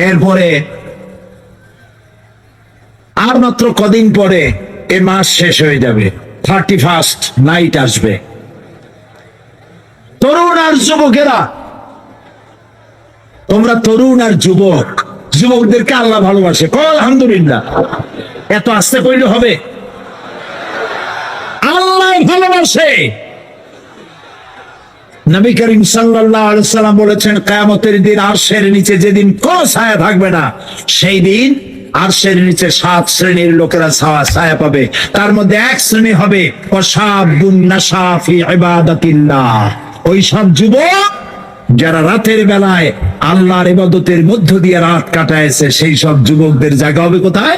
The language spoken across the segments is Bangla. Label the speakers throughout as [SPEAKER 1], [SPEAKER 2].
[SPEAKER 1] এরপরে আর মাত্র কদিন পরে এ মাস শেষ হয়ে যাবে। থার্টি ফার্স্ট নাইট আসবে। তরুণ আর যুবকেরা, তোমরা তরুণ আর যুবক, যুবকদেরকে আল্লাহ ভালোবাসে। কল আলহামদুলিল্লাহ। এত আস্তে করলে হবে? আল্লাহ ভালোবাসে। নবী করিম সাল্লাম বলেছেন, কিয়ামতের দিন আরশের নিচে যেদিন কোন ছায়া থাকবে না, সেই দিন আরশের নিচে সাত শ্রেণির লোকেরা ছায়া ছায়া পাবে। তার মধ্যে এক শ্রেণি হবে ওই সব যুবক যারা রাতের বেলায় আল্লাহর ইবাদতের মধ্য দিয়ে রাত কাটায়ছে সেই সব যুবকদের জায়গা হবে কোথায়?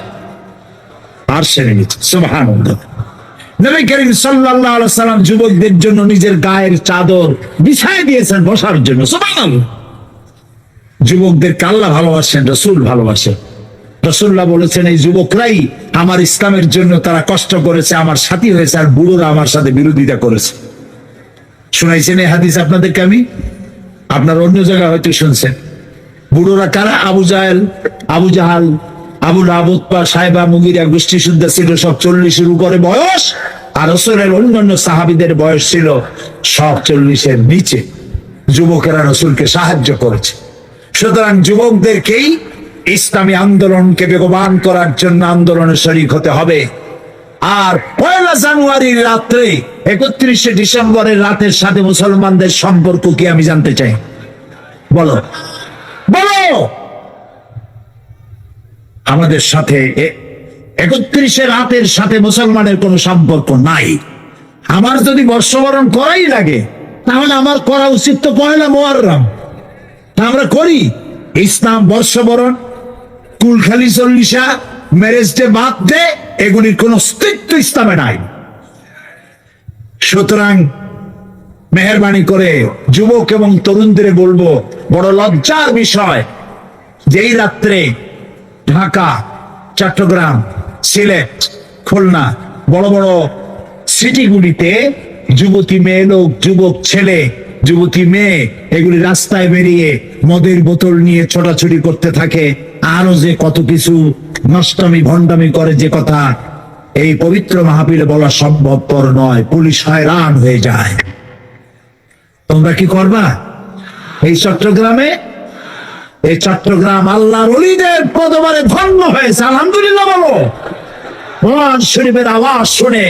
[SPEAKER 1] আরশের নিচে। সুবহানাল্লাহ। নবী করিম সাল্লাল্লাহু আলাইহি সাল্লাম যুবকদের জন্য নিজের গায়ের চাদর বিছায় দিয়েছেন বসার জন্য, সুবহানাল্লাহ। যুবকদেরকে আল্লাহ ভালোবাসেন, রসুল ভালোবাসে। রসুল্লাহ বলেছেন, এই যুবকরাই আমার ইসলামের জন্য তারা কষ্ট করেছে, আমার সাথী হয়েছে, আর বুড়োরা আমার সাথে বিরোধিতা করেছে। শুনাইছেন এই হাদিস আপনাদেরকে আমি? আপনার অন্য জায়গায় হয়তো শুনছেন। বুড়োরা কারা? আবু জাহেল, আবু জাহাল আবুল আবুৎপা সাহেবা মুগিরা গোষ্ঠী শুদ্ধ ছিল, সব চল্লিশের উপরে বয়স, আর রসুলের অন্যান্য সাহাবিদের বয়স ছিল সব চল্লিশের নিচে। যুবকেরা রসুলকে সাহায্য করেছে। সুতরাং যুবকদেরকেই ইসলামী আন্দোলনকে বেগবান করার জন্য আন্দোলনে শরিক হতে হবে। আর পয়লা জানুয়ারির রাত্রে, একত্রিশে ডিসেম্বরের রাতের সাথে মুসলমানদের সম্পর্ক কি আমি জানতে চাই? বলো। বলো! আমাদের সাথে একত্রিশে রাতের সাথে মুসলমানের কোনো সম্পর্ক নাই। আমার যদি বর্ষবরণ করাই লাগে, তাহলে আমার করা উচিত তো পয়লা মোয়াররাম তা আমরা করি। ইসলাম বর্ষবরণ, কুলখালি চল্লিশা ম্যারেজ ডে বাদ দে, এগুলির কোন অস্তিত্ব ইসলামে নাই। সুতরাং মেহরবানি করে যুবক এবং তরুণদের বলব, বড় লজ্জার বিষয়, যেই রাত্রে ঢাকা, চট্টগ্রাম, সিলেট, খুলনা, বড় বড় সিটিগুলিতে যুবতী মেয়ে লোক, যুবক ছেলে, যুবতী মেয়ে, এগুলি রাস্তায় বেরিয়ে মদের বোতল নিয়ে ছোটাছুটি করতে থাকে। আরও যে কত কিছু নষ্টমী, ভণ্ডামি করে যে কথা, এই পবিত্র মাহফিলে বলা সম্ভবপর নয়, পুলিশ হয়রান হয়ে যায়। তোমরা কি করবা? এই চট্টগ্রামে এই চট্টগ্রাম আল্লাহর অলিদের পদবারে ধন্য হয়েছে, আলহামদুলিল্লাহ বলো। কোরআন শরীফের আওয়াজ শুনে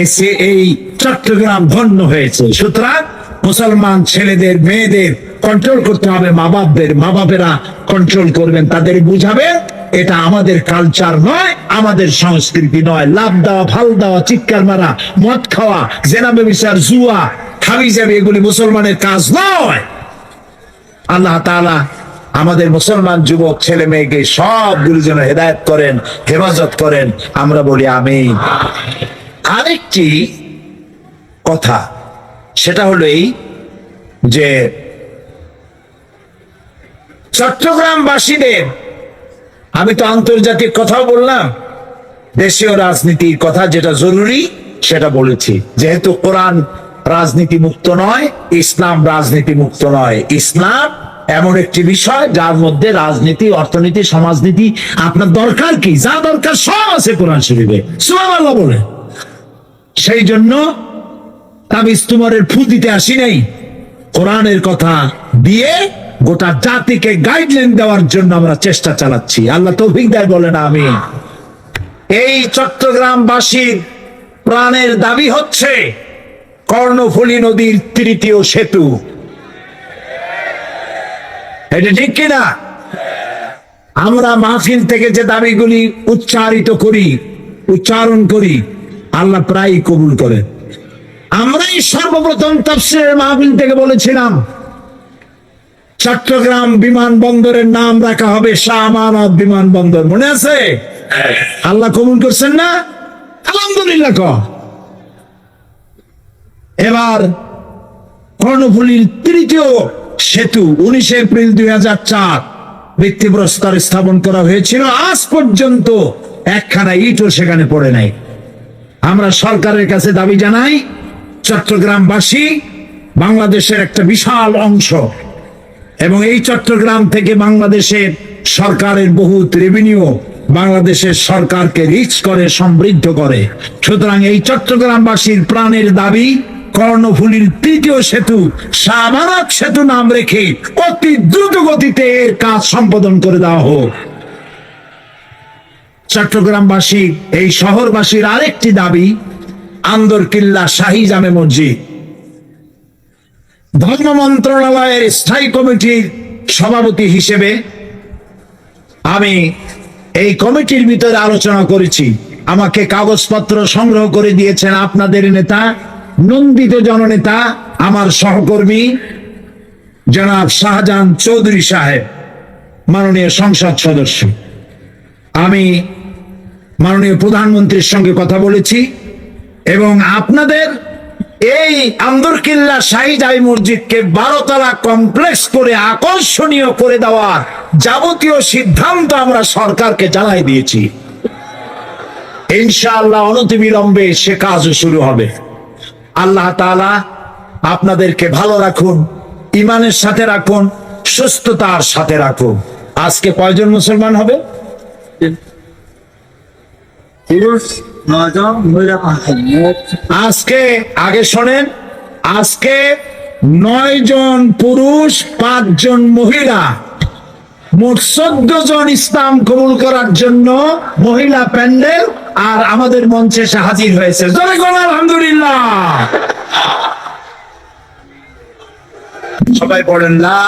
[SPEAKER 1] এসে এই চট্টগ্রাম ধন্য হয়েছে। সুতরাং মুসলমান ছেলেদের, মেয়েদের কন্ট্রোল করতে হবে মা বাপদের মা বাপেরা কন্ট্রোল করবেন, তাদের বুঝাবেন এটা আমাদের কালচার নয়, আমাদের সংস্কৃতি নয়। লাভ দেওয়া, ফাল দেওয়া, চিৎকার মারা, মদ খাওয়া জেনাবে বিচার জুয়া, খাবি যাবে, এগুলি মুসলমানের কাজ নয়। আল্লাহ তাআলা আমাদের মুসলমান যুবক, ছেলে মেয়েকে সবগুলি যেন হেদায়ত করেন, হেফাজত করেন, আমরা বলি আমি আরেকটি কথা, সেটা হলো এই যে চট্টগ্রামবাসীদের, আমি তো আন্তর্জাতিক কথাও বললাম, দেশীয় রাজনীতির কথা যেটা জরুরি, সেটা বলেছি। যেহেতু কোরআন রাজনীতি মুক্ত নয়, ইসলাম রাজনীতি মুক্ত নয়, ইসলাম এমন একটি বিষয় যার মধ্যে রাজনীতি, অর্থনীতি, সমাজনীতি, আপনার দরকার কি? যা দরকার সব আছে কোরআন শরীফে। সুবহানাল্লাহ বলে। সেই জন্য তাবিজ তুমারের ফুল দিতে আসি নাই। কোরআনের কথা দিয়ে গোটা জাতিকে গাইডলাইন দেওয়ার জন্য আমরা চেষ্টা চালাচ্ছি। আল্লাহ তৌফিক দেয় বলেন আমি এই চট্টগ্রামবাসীর প্রাণের দাবি হচ্ছে, কর্ণফুলী নদীর তৃতীয় সেতু। এটা ঠিক কিনা? আমরা মাহফিল থেকে যে দাবিগুলি উচ্চারিত করি, উচ্চারণ করি, আল্লাহ প্রায় কবুল করেন। আমরাই সর্বপ্রথম তাফসিরের মাহফিল থেকে বলেছিলাম, চট্টগ্রাম বিমানবন্দরের নাম রাখা হবে শাহ আমানত বিমানবন্দর। মনে আছে? আল্লাহ কবুল করছেন না? আলহামদুলিল্লাহ ক এবার কর্ণফুলীর তৃতীয় সেতু উনিশে এপ্রিল দুই হাজার চার ভিত্তিপ্রস্তর স্থাপন করা হয়েছিল। আজ পর্যন্ত একখানা ইটও সেখানে পড়ে নাই। আমরা সরকারের কাছে দাবি জানাই, চট্টগ্রামবাসী বাংলাদেশের একটা বিশাল অংশ এবং এই চট্টগ্রাম থেকে বাংলাদেশের সরকারের বহুত রেভিনিউ বাংলাদেশের সরকারকে রিচ করে, সমৃদ্ধ করে। সুতরাং এই চট্টগ্রামবাসীর প্রাণের দাবি কর্ণফুলীর তৃতীয় সেতু সামারক সেতু নাম রেখে অতি দ্রুত গতিতে এর কাজ সম্পাদন করে দেওয়া হোক। চট্টগ্রামবাসী, এই শহরবাসীর আরেকটি দাবি, আন্দরকিল্লা শাহী জামে মসজিদ। ধর্ম মন্ত্রণালয়ের স্থায়ী কমিটির সভাপতি হিসেবে আমি এই কমিটির ভিতরে আলোচনা করেছি। আমাকে কাগজপত্র সংগ্রহ করে দিয়েছেন আপনাদের নেতা নন্দিত জননেতা, আমার সহকর্মী জনাব শাহজাহান চৌধুরী সাহেব, মাননীয় সংসদ সদস্য। আমি মাননীয় প্রধানমন্ত্রীর সঙ্গে কথা বলেছি এবং আপনাদের এই আন্দরকিল্লা শাহিজাই মসজিদকে বারোতলা কমপ্লেক্স করে আকর্ষণীয় করে দেওয়ার যাবতীয় সিদ্ধান্ত আমরা সরকারকে জানাই দিয়েছি। ইনশাআল্লাহ অনতিবিলম্বে সে কাজও শুরু হবে। আল্লাহ তাআলা আপনাদেরকে ভালো রাখুন ইমানের সাথে রাখুন সুস্থতার সাথে রাখুন। আজকে কয়জন মুসলমান হবে? আজকে আগে শোনেন আজকে নয় জন পুরুষ পাঁচজন মহিলা। মোট চোদ্দ জন ইসলাম কবুল করার জন্য মহিলা প্যান্ডেল আর আমাদের মঞ্চে এসে হাজির হয়েছে। আলহামদুলিল্লাহ। সবাই পড়েন লা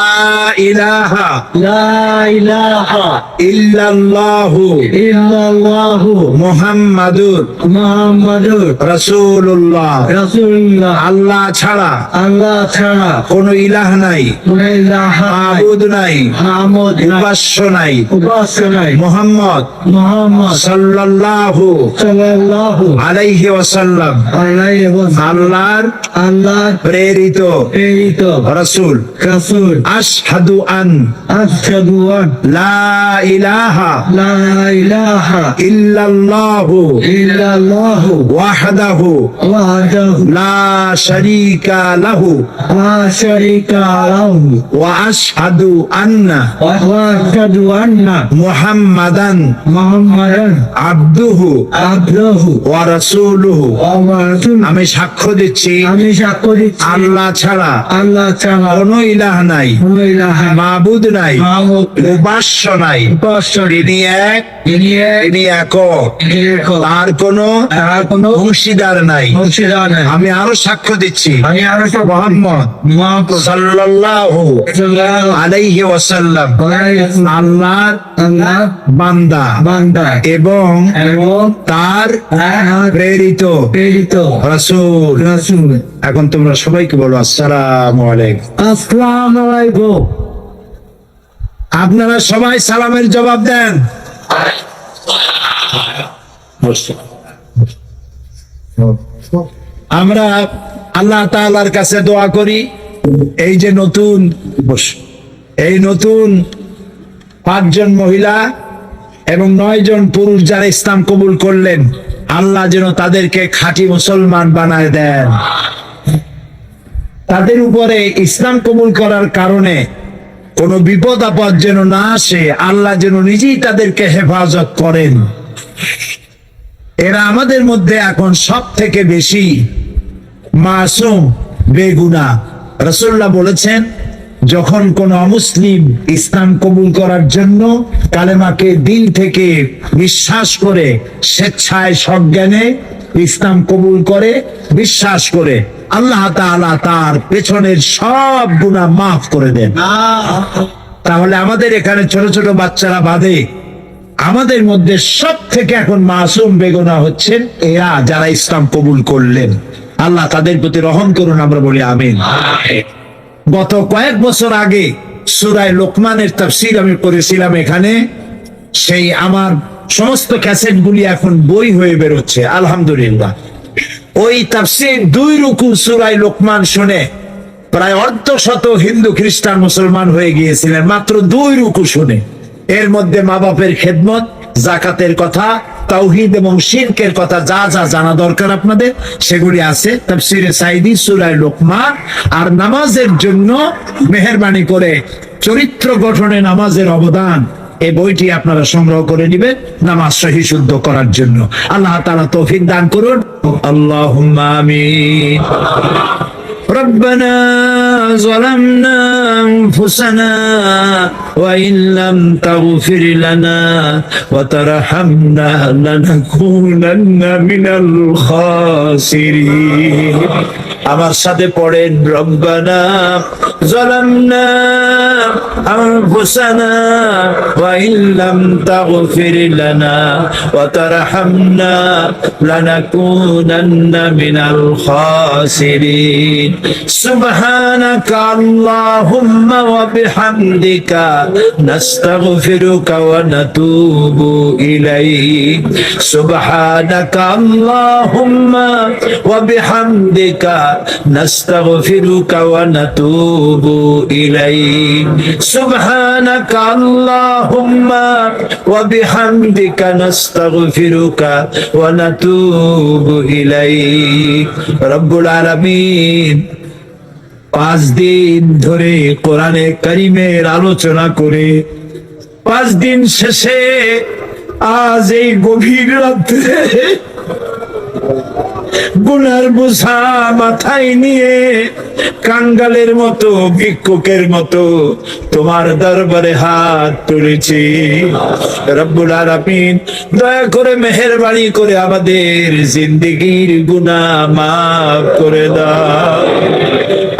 [SPEAKER 1] ইলাহা
[SPEAKER 2] লা ইলাহা
[SPEAKER 1] ইল্লাল্লাহু
[SPEAKER 2] ইল্লাল্লাহু
[SPEAKER 1] মুহাম্মাদুর
[SPEAKER 2] মুহাম্মাদুর
[SPEAKER 1] রাসূলুল্লাহ।
[SPEAKER 2] রাসূলুল্লাহ।
[SPEAKER 1] আল্লাহ ছাড়া
[SPEAKER 2] আল্লাহ ছাড়া
[SPEAKER 1] কোন ইলাহ নাই
[SPEAKER 2] কোনো ইলাহা নাই।
[SPEAKER 1] মাবুদ নাই
[SPEAKER 2] মাহমুদ
[SPEAKER 1] উপাস্য নাই।
[SPEAKER 2] উপাস্য নাই।
[SPEAKER 1] মোহাম্মদ
[SPEAKER 2] মুহাম্মদ
[SPEAKER 1] সাল্লাল্লাহু
[SPEAKER 2] সাল্লাল্লাহু
[SPEAKER 1] আলাইহি ওয়াসাল্লাম।
[SPEAKER 2] আলাইহি ওয়াসাল্লাম।
[SPEAKER 1] আল্লাহর
[SPEAKER 2] আল্লাহর
[SPEAKER 1] প্রেরিত
[SPEAKER 2] প্রেরিত।
[SPEAKER 1] রাসূল।
[SPEAKER 2] রাসুল। রাসুল।
[SPEAKER 1] আশহাদু আন।
[SPEAKER 2] আশহাদু আন।
[SPEAKER 1] লা ইলাহা।
[SPEAKER 2] লা ইলাহা।
[SPEAKER 1] ইল্লাল্লাহ।
[SPEAKER 2] ইল্লাল্লাহ।
[SPEAKER 1] ওয়াহদাহু।
[SPEAKER 2] ওয়াহদাহু।
[SPEAKER 1] লা শারীকা লাহু।
[SPEAKER 2] লা শারীকা লাহু।
[SPEAKER 1] ওয়া আশহাদু আন্না।
[SPEAKER 2] ওয়া আশহাদু আন্না।
[SPEAKER 1] মুহাম্মাদান।
[SPEAKER 2] মুহাম্মাদান।
[SPEAKER 1] আব্দুহু।
[SPEAKER 2] আব্দুহু।
[SPEAKER 1] ওয়া রাসূলুহু।
[SPEAKER 2] ওয়া রাসূল
[SPEAKER 1] আমি সাক্ষ্য দিচ্ছি।
[SPEAKER 2] আমি সাক্ষ্য দিচ্ছি।
[SPEAKER 1] আল্লাহ ছাড়া।
[SPEAKER 2] আল্লাহ ছাড়া।
[SPEAKER 1] কোন ইলাহ নাই।
[SPEAKER 2] কোনো ইলাহ নাই।
[SPEAKER 1] উপাস্য নাই।
[SPEAKER 2] উপাস্য
[SPEAKER 1] তিনি এক
[SPEAKER 2] তিনি এক,
[SPEAKER 1] কোনো অংশীদার নাই।
[SPEAKER 2] অংশীদার নাই।
[SPEAKER 1] আমি আরও সাক্ষ্য দিচ্ছি।
[SPEAKER 2] আমি আরও
[SPEAKER 1] মোহাম্মদ সাল্লাল্লাহু আলাইহি ওয়াসাল্লাম। আল্লাহর বান্দা।
[SPEAKER 2] বান্দা।
[SPEAKER 1] এবং তার
[SPEAKER 2] তার
[SPEAKER 1] প্রেরিত
[SPEAKER 2] প্রেরিত
[SPEAKER 1] রাসূল।
[SPEAKER 2] রাসূল।
[SPEAKER 1] এখন তোমরা সবাইকে বলো আসসালামু আলাইকুম।
[SPEAKER 2] আসসালামু আলাইকুম।
[SPEAKER 1] আপনারা সবাই সালামের জবাব দেন। আমরা আল্লাহ তাআলার কাছে দোয়া করি, এই যে নতুন, এই নতুন পাঁচজন মহিলা এবং নয় জন পুরুষ যারা ইসলাম কবুল করলেন, আল্লাহ যেন তাদেরকে খাঁটি মুসলমান বানায় দেন। তাদের উপরে ইসলাম কবুল করার কারণে কোনো বিপদ আপদ যেন না আসে, আল্লাহ যেন নিজেই তাদেরকে হেফাজত করেন। এরা আমাদের মধ্যে এখন সব থেকে বেশি মাসুম, বেগুনা। রসুল্লাহ বলেছেন, যখন কোন অমুসলিম ইসলাম কবুল করার জন্য কালেমাকে দিল থেকে বিশ্বাস করে, স্বেচ্ছায় সজ্ঞানে ইসলাম কবুল করে, বিশ্বাস করে আল্লাহ তাআলা তার পেছনের সব গুণা মাফ করে দেন। তাহলে আমাদের এখানে ছোট ছোট বাচ্চারা বাদে আমাদের মধ্যে সব থেকে এখন মাসুম বেগনা হচ্ছেন এরা যারা ইসলাম কবুল করলেন। আল্লাহ তাদের প্রতি রহম করুন আমরা বলি আমিন। গত কয়েক বছর আগে সুরায় লোকমানের তাফসির আমি করেছিলাম এখানে সেই আমার সমস্ত ক্যাসেট গুলি এখন বই হয়ে বেরোচ্ছে আলহামদুলিল্লাহ। ওই তাফসির দুই রুকু সুরাই লোকমান শুনে প্রায় অর্ধ শত হিন্দু খ্রিস্টান মুসলমান হয়ে গিয়েছিলেন, মাত্র দুই রুকু শুনে। এর মধ্যে মা বাপের খেদমত জাকাতের কথা, তাওহিদ এবং শিরকের কথা যা যা জানা দরকার আপনাদের, সেগুলি আছে তাফসিরে সাইদি সুরায় লোকমান। আর নামাজের জন্য মেহরবানি করে চরিত্র গঠনে নামাজের অবদান। এই বইটি আপনারা সংগ্রহ করে নেবেন নামাজ সহি শুদ্ধ করার জন্য আল্লাহ তাআলা তৌফিক দান করুন আল্লাহুম্মা আমিন ربنا ظلمنا أنفسنا وإن لم تغفر لنا وترحمنا لنكونن من الخاسرين আমার সাথে পড়েন রব্বানা ظلمنا أنفسنا وإن لم تغفر لنا وترحمنا لنكونن من الخاسرين سبحانك اللهم وبحمدك نستغفرك ونتوب إليك سبحانك اللهم وبحمدك نستغفرك ونتوب إليك سبحانك اللهم وبحمدك نستغفرك ونتوب إليك رب العالمين পাঁচ দিন ধরে কোরআনে করিমের আলোচনা করে পাঁচ দিন শেষে আজ এই গভীর রাত্রে গুনার বোঝা মাথায় নিয়ে কাঙ্গালের মতো, ভিক্ষুকের মতো তোমার দরবারে হাত তুলেছি। রব্বুল আলামিন, দয়া করে মেহেরবানি করে আমাদের জিন্দগির গুনা মাফ করে দাও।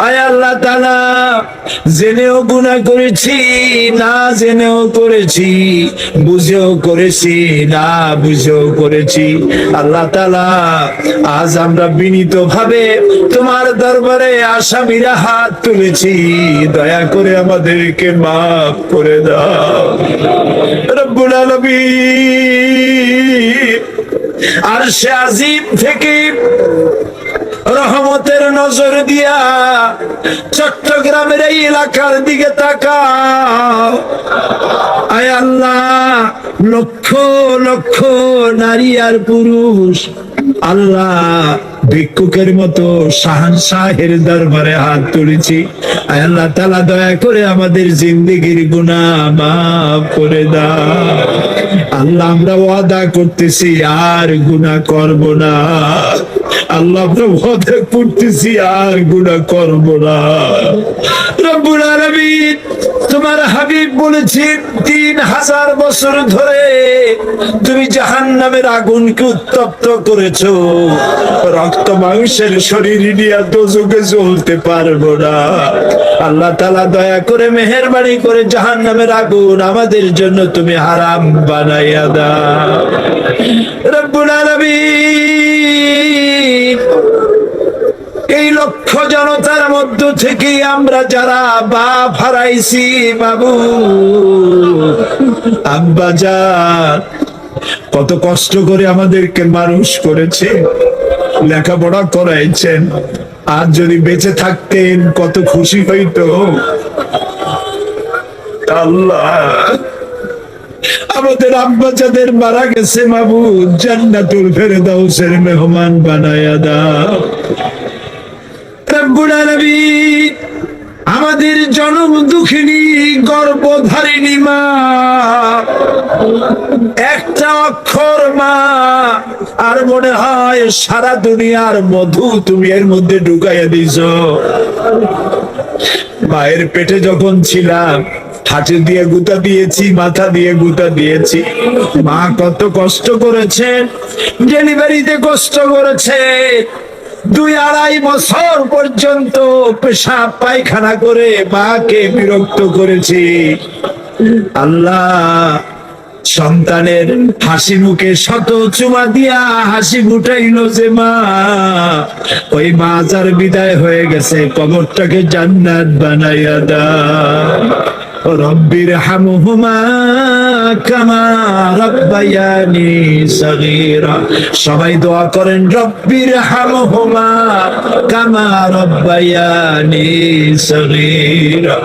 [SPEAKER 1] আয় আল্লাহ তাআলা জেনেও গুনাহ করেছি, না জেনেও করেছি, বুঝেও করেছি, না বুঝেও করেছি। আল্লাহ তাআলা আজ আমরা বিনীত ভাবে তোমার দরবারে আসামিরা হাত তুলেছি। দয়া করে আমাদেরকে মাফ করে দাও। রব্বুল আলামিন। আর সে আজিম থেকে রহমতের নজর দিয়া চট্টগ্রামের এই এলাকার দিকে তাকাও। আয় আল্লাহ, লক্ষ লক্ষ নারী আর পুরুষ আল্লাহ ভিক্ষুকের মতো শাহের দরবারে হাত তুলেছি। আল্লাহ, তালা দয়া করে আমাদের জিন্দিগির গুণা মাফ করে দাও। আল্লাহ, আমরা ওয়াদা করতেছি, আর গুনাহ করব না। আল্লাহ আর গুনাহ করব না। রব্বুল আলামিন তোমার হাবিব বলেছেন, তিন হাজার বছর ধরে তুমি আগুনকে উত্তপ্ত করেছ। রক্ত মাংসের শরীর নিয়ে দোজকে জ্বলতে পারব না। আল্লাহ তালা দয়া করে মেহেরবানি করে জাহান্নামের আগুন আমাদের জন্য তুমি হারাম বানাইয়া দাও। রব্বুল আলামিন এই লক্ষ জনতার মধ্য থেকে আমরা যারা বাপ হারাইছি বাবু। আব্বা যান কত কষ্ট করে আমাদেরকে মানুষ করেছে, লেখাপড়া করাইছেন। আর যদি বেঁচে থাকতেন, কত খুশি হইতো। আল্লাহ। আমাদের আব্বা যাদের মারা গেছে মাবু, জান্নাতুল ফেরদাউসের মেহমান বানায়া দাও। আমাদের জনম দুঃখিনী, গর্ভধারিণী মা। একটা অক্ষর মা, আর মনে হয় সারা দুনিয়ার মধু তুমি এর মধ্যে ঢুকাইয়া দিছ মায়ের পেটে যখন ছিলাম হাঁটু দিয়ে গুতা দিয়েছি, মাথা দিয়ে গুতা দিয়েছি। মা কত কষ্ট করেছে, ডেলিভারিতে কষ্ট করেছে। দুই আড়াই বছর পর্যন্ত পেশাব পায়খানা করে মাকে বিরক্ত করেছি। আল্লাহ সন্তানের হাসি মুখে শত চুমা দিয়া হাসি ফুটাইল যে মা। ওই মা যার বিদায় হয়ে গেছে, কবরটাকে জান্নাত বানাইয়া দা রব্বির হাম হামহুমা কামা রব্বায়ানি সগীরা। সবাই দোয়া করেন রব্বির হামহুমা কামা রব্বায়ানি সগীরা।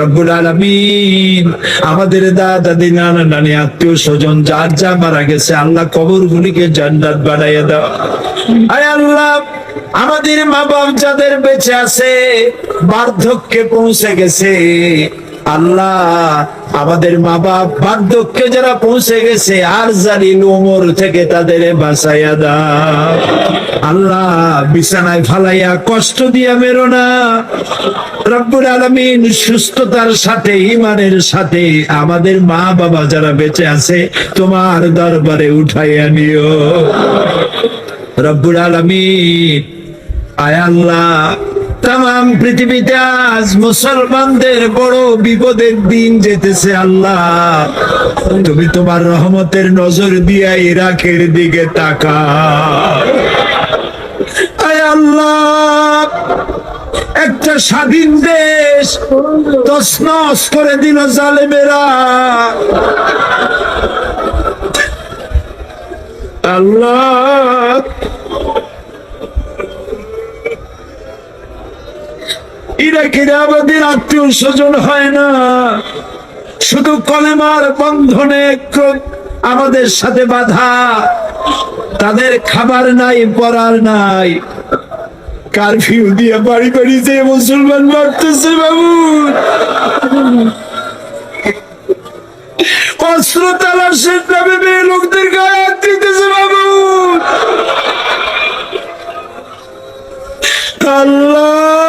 [SPEAKER 1] রব্বুল আলামিন, আমাদের দাদা দাদি নানা নানি, আত্মীয় স্বজন, যার যা মারা গেছে, আল্লাহ কবর গুলিকে জান্নাত বানাইয়া দাও। আয় আল্লাহ, আমাদের মা বাপ যাদের বেঁচে আছে, বার্ধক্যে পৌঁছে গেছে। আল্লাহ, আমাদের মা বাপ বার্ধক্যে যারা পৌঁছে গেছে, আর জালিল উমর থেকে তাদের বাঁচাইয়া দাও। আল্লাহ, বিছানায় ফালাইয়া কষ্ট দিয়া মেরো না। রব্বুল আলমিন সুস্থতার সাথে ইমানের সাথে আমাদের মা বাবা যারা বেঁচে আছে, তোমার দরবারে উঠাইয়া নিও। রব্বুল আলমিন, আয় আল্লাহ তাম পৃথিবীতে আজ মুসলমানদের বড় বিপদের দিন যেতেছে আল্লাহ। তুমি তোমার রহমতের নজর দিয়া ইরাকের দিকে তাকা আল্লাহ, একটা স্বাধীন দেশ তসনস করে দিল জালেমেরা। আল্লাহ ইরাকের আমাদের আত্মীয় স্বজন হয় না। শুধু কলেমার বন্ধনে আমাদের সাথে বাধা। তাদের খাবার নাই পড়ার নাই। কারফিউ দিয়ে বাড়ি বাড়ি যে মুসলমান মারতেছে বাবু। অস্ত্র তালাশের নামে মেয়ে লোকদের গায়ে দিতেছে বাবু। আল্লাহ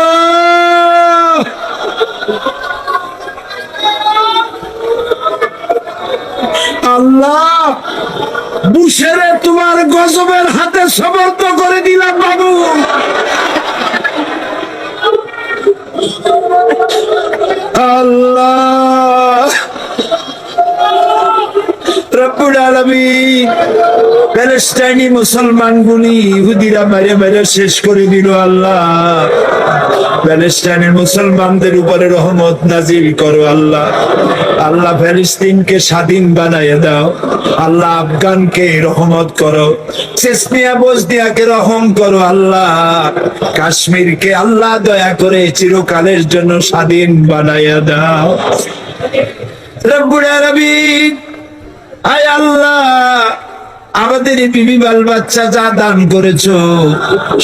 [SPEAKER 1] আল্লাহ বুসেরে তোমার গজবের হাতে সমর্থ করে দিলাম বাবু। আল্লাহ। মুসলমানদের উপরে রহমত নাজিল করো আল্লাহ। আল্লাহ ফিলিস্তিনকে স্বাধীন বানাইয়ে দাও। আল্লাহ আফগানকে রহমত করো। চেসনিয়া বসনিয়াকে রহম করো আল্লাহ। কাশ্মীরকে আল্লাহ দয়া করে চিরকালের জন্য স্বাধীন বানাইয়া দাও। রব্বুল আলামিন। আয় আল্লাহ, আমাদের এই বিবি বাল বাচ্চা যা দান করেছ,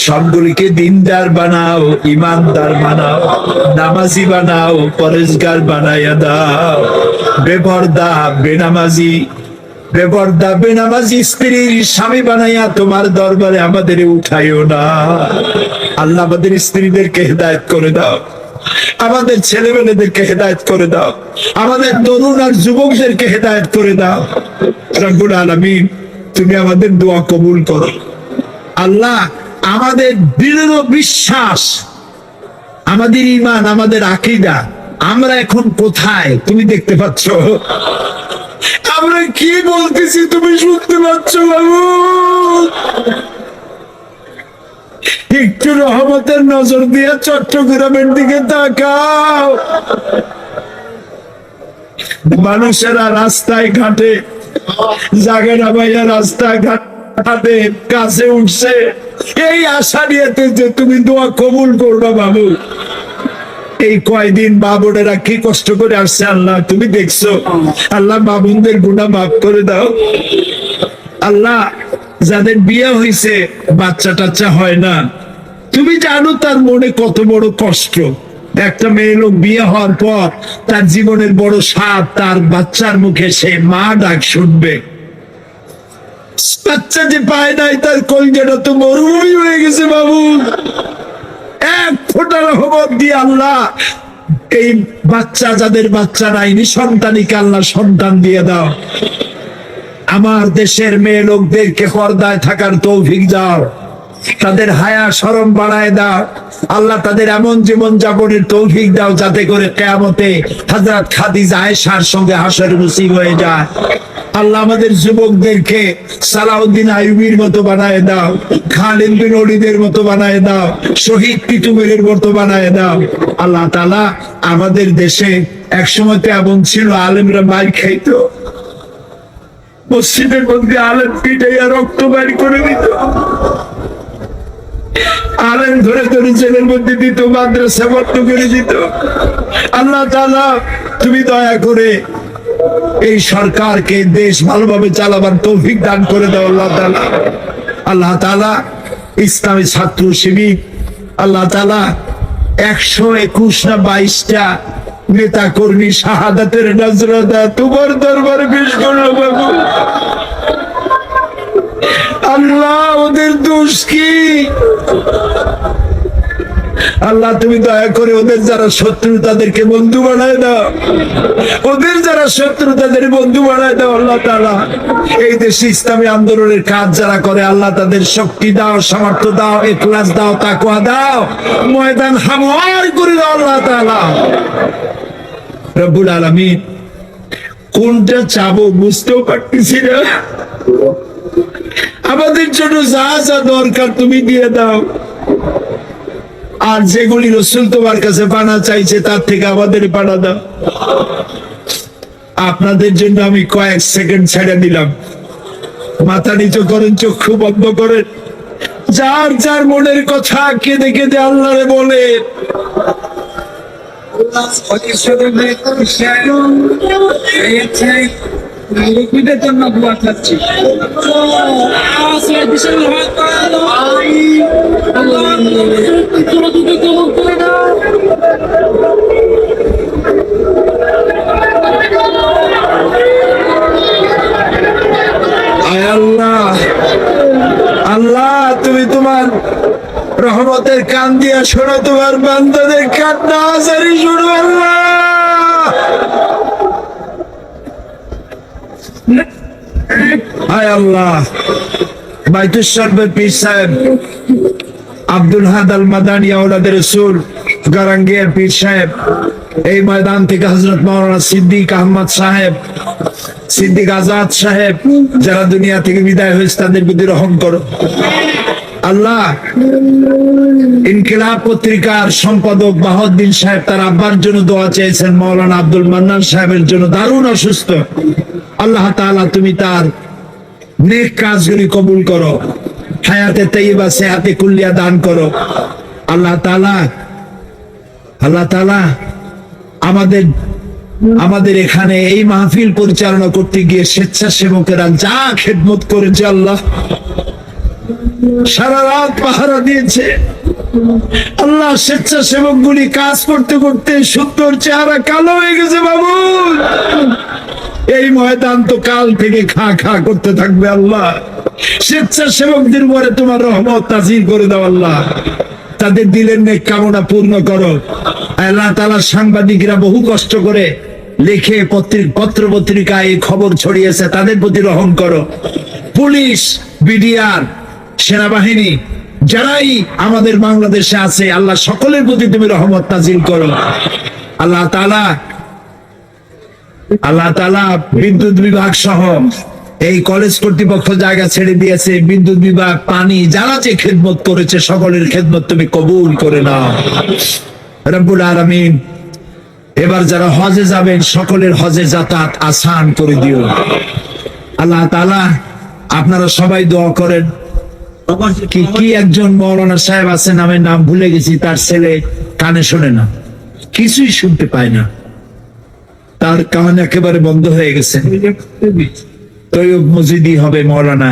[SPEAKER 1] সবগুলিকে দিনদার বানাও, ইমানদার বানাও, নামাজি বানাও পরেশগার বানাইয়া দাও। বেপর্দা বেনামাজি বেপর্দা বেনামাজি স্ত্রীর স্বামী বানাইয়া তোমার দরবারে আমাদের উঠাইও না। আল্লাহ আমাদের স্ত্রীদেরকে হেদায়ত করে দাও। আমাদের ছেলেমেয়েদেরকে হেদায়ত করে দাও। আমাদের তরুণ আর যুবকদেরকে হেদায়ত করে দাও। রব্বুল আলামিন, তুমি আমাদের দোয়া কবুল করো। আল্লাহ, আমাদের দৃঢ় বিশ্বাস, আমাদের ইমান আমাদের আকিদা, আমরা এখন কোথায়? তুমি দেখতে পাচ্ছ? আমরা কি বলতেছি তুমি শুনতে পাচ্ছ, বাবু? একটু রহমতের নজর দিয়ে চট্টগ্রামের দিকে তাকাও। মানুষেরা রাস্তায় ঘাটে জায়গাটা ভাইয়া রাস্তায় ঘাটে, কাছে উঠছে। এই আশা নিয়েতে যে তুমি দোয়া কবুল করবা বাবু। এই কয়দিন বাবুনেরা কি কষ্ট করে আসছে আল্লাহ, তুমি দেখছ? আল্লাহ বাবুনদের গুণা মাফ করে দাও। আল্লাহ যাদের বিয়ে হয়েছে বাচ্চা টাচ্চা হয় না। তুমি জানো তার মনে কত বড় কষ্ট। একটা মেয়ে লোক বিয়ে হওয়ার পর তার জীবনের বড় সাপ তার বাচ্চার মুখে সে মা ডাক শুনবে। বাচ্চা যে পায় নাই, তার কলজাটা তো মরুভূমি হয়ে গেছে, বাবু। এক ফোঁটা রহমত দিয়ে আল্লাহ এই বাচ্চা যাদের বাচ্চা নাই নিঃসন্তানিকে আল্লাহ সন্তান দিয়ে দাও। আমার দেশের মেয়ে লোকদেরকে পর্দায় থাকার তৌফিক দাও। তাদের হায়া সরম বাড়ায় দাও। আল্লাহ তাদের এমন জীবন যাপনের তৌফিক দাও যাতে করে কেয়ামতে হাজরাত খাদিজা আয়েশার সঙ্গে হাসর মুসিব হয়ে যায়। আল্লাহ আমাদের যুবকদেরকে সালাউদ্দিন আইবির মতো বানায় দাও। খালিদ বিন অলিদের মতো বানায় দাও। শহীদ তিতুমিরের মতো বানায় দাও। আল্লাহ তালা আমাদের দেশে একসময় তো এমন ছিল, আলেমরা মার খাইতো। মসজিদের মধ্যে আলেম পিটাইয়া রক্ত বের করে দিত। আলেম ধরে ধরে জেলের মধ্যে দিত, মাদ্রাসা বন্ধ করে দিত। আল্লাহ তাআলা, তুমি দয়া করে এই সরকারকে দেশ ভালোভাবে চালাবার তৌফিক দান করে দাও আল্লাহ তালা আল্লাহ তাআলা ইসলামী ছাত্র শিবির, আল্লাহ তালা একশো একুশ না বাইশটা নেতা কর্মী শাহাদাতের নজরতা তোমার দরবারে পেশ করল বাবু। আল্লাহ, ওদের দোষ কি? আল্লাহ, তুমি দয়া করে ওদের যারা শত্রু, তাদেরকে বন্ধু বানায় দাও। ওদের যারা শত্রু, তাদের বন্ধু বানায় দাও আল্লাহ তাআলা। এই দেশে ইসলামী আন্দোলনের কাজ যারা করে, আল্লাহ তাদের শক্তি দাও, সামর্থ্য দাও, এখলাস দাও, তাকওয়া দাও। ময়দান হামওয়ার করে দাও আল্লাহ তাআলা। রব্বুল আলামিন। কোনটা চাবো বুঝতেও পারতেছি না। আমাদের জন্য যা যা দরকার তুমি দিয়ে দাও। আর যেগুলি রসুল তোমার কাছে পানা চাইছে, তার থেকে আমাদের পানা দাও। আপনাদের জন্য আমি কয়েক সেকেন্ড ছেড়ে দিলাম। মাথা নিচু করেন চক্ষু বন্ধ করেন। যার যার মনের কথা কেঁদে কেঁদে আল্লাহরে বলে।
[SPEAKER 2] মুরব্বীদের জন্য দোয়া চাচ্ছি
[SPEAKER 1] আল্লাহ। আল্লাহ তুমি তোমার রহমতের কান দিয়া শোনো তোমার বান্দাদের কান্না শোনো হায় আল্লাহ আব্দুল আল পীর সাহেব, এই যারা দুনিয়া থেকে বিদায় হয়েছে তাদের প্রতি রহম করো। আল্লাহ, ইনকিলাব পত্রিকার সম্পাদক বাহাউদ্দিন সাহেব তার আব্বার জন্য দোয়া চেয়েছেন মাওলানা আব্দুল মান্নান সাহেবের জন্য। দারুণ অসুস্থ। আল্লাহ তাআলা তুমি তার নেক কাজগুলি কবুল করো, হায়াতে তৈবা সেহাতে কুল্লিয়া দান করো। আল্লাহ তাআলা আল্লাহ তাআলা আমাদের আমাদের এখানে এই মাহফিল পরিচালনা করতে গিয়ে স্বেচ্ছাসেবকেরা যা খেদমত করেছে আল্লাহ সারা রাত পাহারা দিয়েছে। আল্লাহ স্বেচ্ছাসেবক গুলি কাজ করতে করতে সুন্দর চেহারা কালো হয়ে গেছে, বাবু। এই ময়দান তো কাল থেকে খা খা করতে থাকবে, আল্লাহ। স্বেচ্ছাসেবকদের উপরে তোমার রহমত তাজির করে দাও, আল্লাহ। তাদের দিলের নেক কামনা পূর্ণ করো। আল্লাহ তালা সাংবাদিকরা বহু কষ্ট করে লিখে পত্র পত্রিকায় খবর ছড়িয়েছে, তাদের প্রতি রহম করো। পুলিশ, বিডিআর সেনাবাহিনী, যারাই আমাদের বাংলাদেশে আছে, আল্লাহ সকলের প্রতি তুমি রহমত তাজিল করো। আল্লাহ তালা আল্লাহ তালা বিদ্যুৎ বিভাগ সহ এই কলেজ কর্তৃপক্ষ জায়গা ছেড়ে দিয়েছে, বিদ্যুৎ বিভাগ, পানি, যারা যে খেদমত করেছে, সকলের খেদমত তুমি কবুল করে নাও। রব্বুল আলমিন, এবার যারা হজে যাবেন, সকলের হজে যাতায়াত আসান করে দিও। আল্লাহ তালা আপনারা সবাই দোয়া করেন। কি একজন মৌলানা সাহেব আছে, নাম ভুলে গেছি, তার ছেলে কানে শোনে না। কিছুই শুনতে পায় না। তার কান একেবারে বন্ধ হয়ে গেছে। তৈব মসজিদই হবে মৌলানা।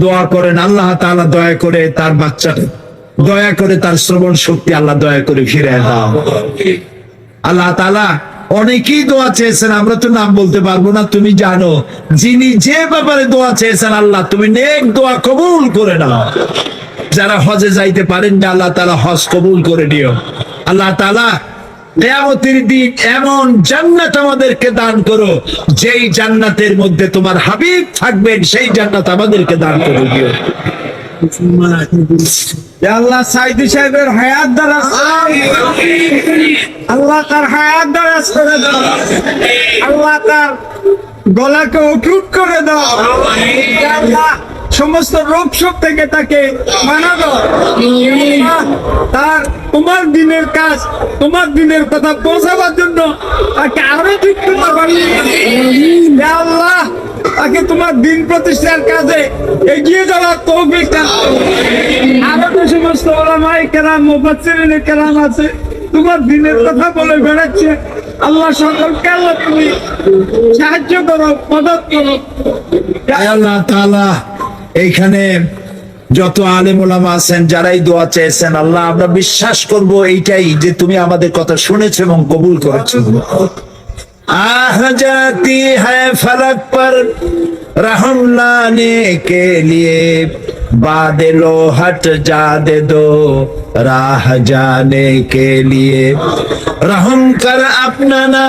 [SPEAKER 1] দোয়া করেন, আল্লাহ তাআলা দয়া করে তার বাচ্চাটা দয়া করে তার শ্রবণ শক্তি আল্লাহ দয়া করে ফিরে আল্লাহ তাআলা অনেকেই দোয়া চেয়েছেন, আমরা তো নাম বলতে পারব না, তুমি জানো। যিনি যে ব্যাপারে দোয়া চেয়েছেন আল্লাহ, তুমি নেক দোয়া কবুল করে নাও। যারা হজে যাইতে পারেন না, আল্লাহ তাআলা হজ কবুল করে দিও। আল্লাহ তাআলা কেয়ামতের দিন এমন জান্নাত আমাদেরকে দান করো, যেই জান্নাতের মধ্যে তোমার হাবিব থাকবেন, সেই জান্নাত আমাদেরকে দান করে দিও।
[SPEAKER 2] আল্লাহ সাহেবের হায়াত দ্বারা আল্লাহ হায়াত দ্বারা দাও। আল্লাহ তার গলাকে দাও। সমস্ত রোগ শোক থেকে তাকে মানা তার তোমার দিনের কাজ, তোমার দিনের কথা পৌঁছাবার জন্য তাকে আরও ঠিক করতে পারি আল্লাহ তাকে তোমার দিন প্রতিষ্ঠার কাজে এগিয়ে যাওয়ার তৌফিক। আরও যে সমস্ত ওলামাই কেরাম, মুফাসসিরিন কেরাম আছে, তোমার দিনের কথা বলে বেড়াচ্ছে। আল্লাহ সকলকে আল্লাহ তুমি সাহায্য করো, মদত করো।
[SPEAKER 1] আল্লাহ তাআলা, এইখানে যত আলেম ওলামা আছেন, যারাই দোয়া চেয়েছেন, আল্লাহ আমরা বিশ্বাস করব এইটাই যে তুমি আমাদের কথা শুনেছো এবং কবুল করেছ। آہ جاتی ہے فلک پر رحم لانے کے لیے بادلوں ہٹ جا دے دو راہ جانے کے لیے رحم کر اپنا نہ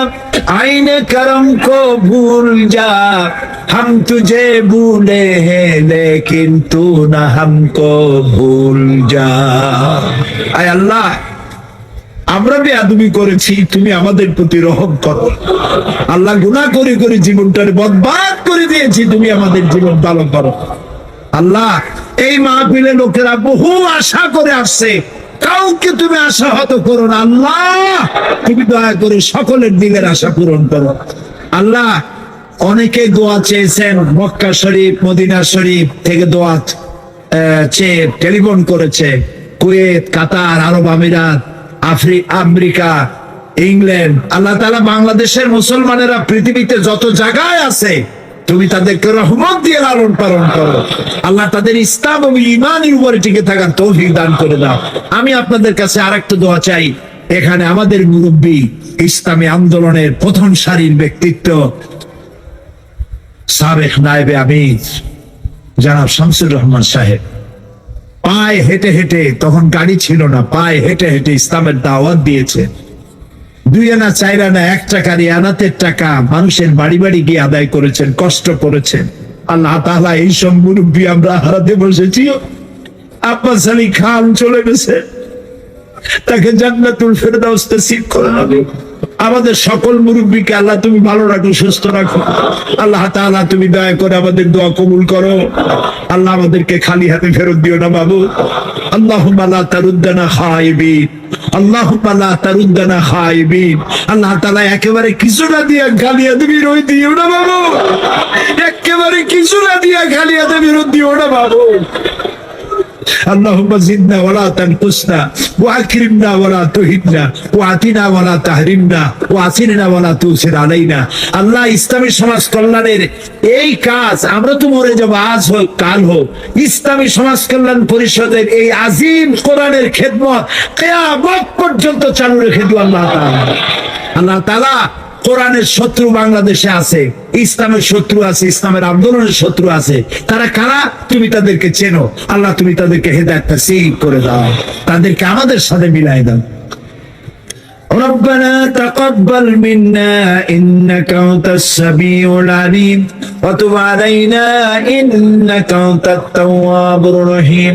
[SPEAKER 1] آئین کرم کو بھول جا ہم تجھے بھولے ہیں لیکن تو نہ ہم کو بھول جا اے اللہ আমরা বেয়াদবি করেছি, তুমি আমাদের প্রতি রহম করো। আল্লাহ গুনাহ করে করে জীবনটারে বরবাদ করে দিয়েছি, তুমি আমাদের জীবন পালন করো। আল্লাহ, এই মাহফিলে লোকেরা বহু আশা করে আসছে। কাউকে তুমি আশা হত করো না, আল্লাহ। তুমি দয়া করে সকলের দিলের আশা পূরণ করো। আল্লাহ, অনেকে দোয়া চেয়েছেন, মক্কা শরীফ, মদিনা শরীফ থেকে দোয়া চেয়ে টেলিফোন করেছে। কুয়েত, কাতার, আরব আমিরাত আফ্রি আমেরিকা, ইংল্যান্ড, আল্লাহ তালা বাংলাদেশের মুসলমানেরা পৃথিবীতে যত জায়গায় আছে, তুমি তাদেরকে রহমত দিয়ে লালন পালন করো। আল্লাহ তাদের ইসলাম এবং ইমানের উপরে টিকে থাকার তৌফিক দান করে দাও। আমি আপনাদের কাছে আরেকটা দোয়া চাই। এখানে আমাদের মুরব্বী ইসলামী আন্দোলনের প্রথম সারির ব্যক্তিত্ব সাবেক নায়েবে আমির, জনাব শামসুর রহমান সাহেব। পায়ে হেঁটে হেঁটে, তখন গাড়ি ছিল না, পায়ে হেঁটে হেঁটে ইসলামের দাওয়াত দিয়েছে। দুই আনা, চার আনা, এক টাকার আনাতের টাকা, মানুষের বাড়ি বাড়ি গিয়ে আদায় করেছেন, কষ্ট করেছেন। আল্লাহ তাহলা এইসব মুরব্বী আমরা হারাতে বসেছি। আব্বাস আলী খান চলে গেছে। তাকে জান্নাতুল ফেরদাউস নসিব করে হবে। আমাদের সকল মুরব্বীকে আল্লাহ তুমি ভালো রাখো, সুস্থ রাখো। আল্লাহ তাআলা তুমি দয়া করে আমাদের দোয়া কবুল করো। আল্লাহ আমাদেরকে খালি হাতে ফেরত দিও না বাবু। আল্লাহুম্মা লা তারুদ্দানা খাইবিন আল্লাহুম্মা লা তারুদ্দানা আল্লাহ একেবারে কিছু না দিয়া খালি বেরোয় দিও না বাবু। একেবারে কিছু না দিয়া খালি হাতে বেরোত দিও না বাবু। اللهم زدنا ولا تنقصنا واكرمنا ولا تهنا واعطنا ولا تحرمنا واعطنا ولا تؤثر علينا আল্লাহ ইসলামী সমাজ কল্যাণের এই কাজ আমরা তো মরে যাব আজ হোক কাল হোক ইসলামী সমাজ কল্যাণ পরিষদের এই আজিম কোরআনের খেদমত কেয়ামত পর্যন্ত চালু রেখে দিও আল্লাহ তাআলা আল্লাহ তাআলা কোরআনের শত্রু বাংলাদেশে আছে ইসলামের শত্রু আছে ইসলামের আন্দোলনের শত্রু আছে তারা কারা তুমি তাদেরকে চেনো আল্লাহ তুমি তাদেরকে হেদায়তটা সেই করে দাও তাদেরকে আমাদের সাথে মিলাই দাও ربنا تقبل منا إنك أنت السميع العليم وتب علينا إنك أنت التواب الرحيم